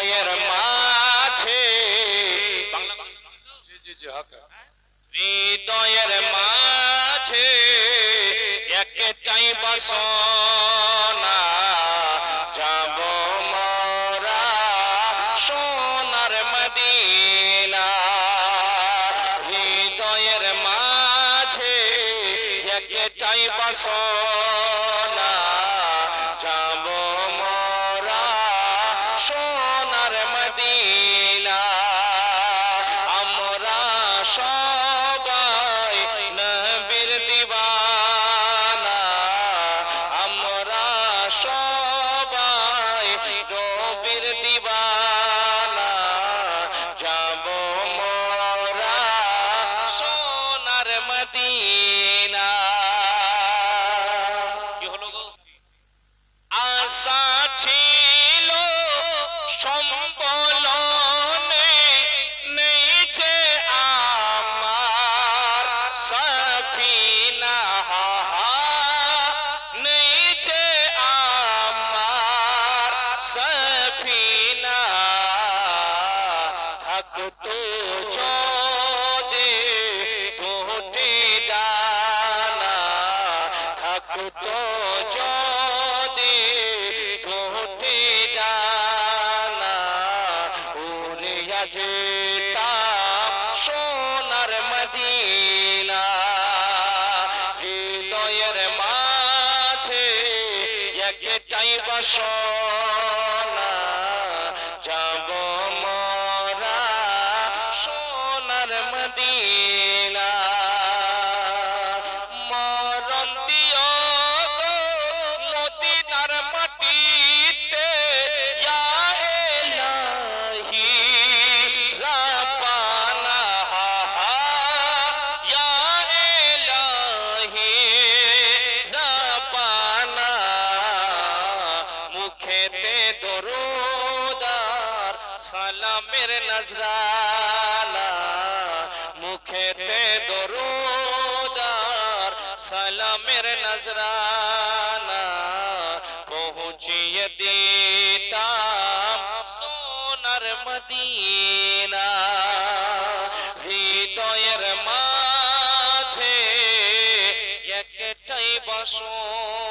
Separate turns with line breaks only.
হৃদয়ের মাঝে।
জি হক
হৃদয়ের মাঝে একটাই বাসনা। যাব মোরা সোনার মদিনা। হৃদয়ের মাঝে একটাই বাসনা। সফিনা থাকতো যদি দুটি ডানা থাকতো যদি দুটি ডানা উড়িয়া যেতাম সোনার মদিনা, হৃদয়ের মাঝে একটাই বাসনা। মুখেতে দরুদার সালামের নজরানা মুখেতে দরুদার সালামের নজরানা, পৌঁছিয়ে দিতাম সোনার মদিনা। হৃদয়ের মাঝে একটাই বাসনা